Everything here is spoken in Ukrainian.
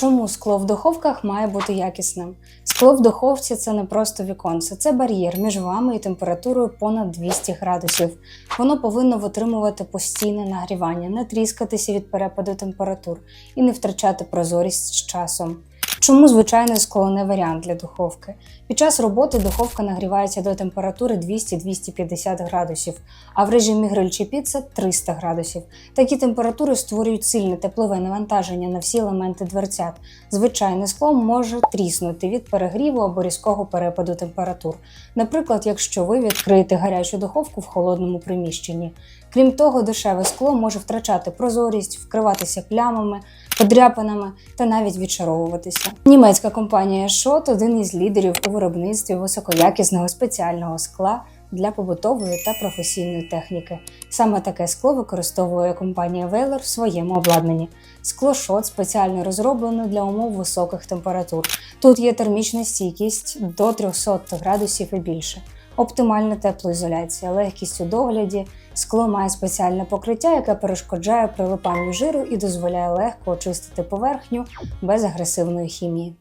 Чому скло в духовках має бути якісним? Скло в духовці це не просто віконце, це бар'єр між вами і температурою понад 200 градусів. Воно повинно витримувати постійне нагрівання, не тріскатися від перепаду температур і не втрачати прозорість з часом. Чому звичайне скло не варіант для духовки? Під час роботи духовка нагрівається до температури 200-250 градусів, а в режимі гриль чи піца 300 градусів. Такі температури створюють сильне теплове навантаження на всі елементи дверцят. Звичайне скло може тріснути від перегріву або різкого перепаду температур. Наприклад, якщо ви відкриєте гарячу духовку в холодному приміщенні. Крім того, дешеве скло може втрачати прозорість, вкриватися плямами, подряпинами та навіть відшаровуватися. Німецька компанія Schott – один із лідерів у виробництві високоякісного спеціального скла для побутової та професійної техніки. Саме таке скло використовує компанія Вейлер в своєму обладнанні. Скло Schott спеціально розроблено для умов високих температур. Тут є термічна стійкість до 300 градусів і більше. Оптимальна теплоізоляція, легкість у догляді. Скло має спеціальне покриття, яке перешкоджає прилипанню жиру і дозволяє легко очистити поверхню без агресивної хімії.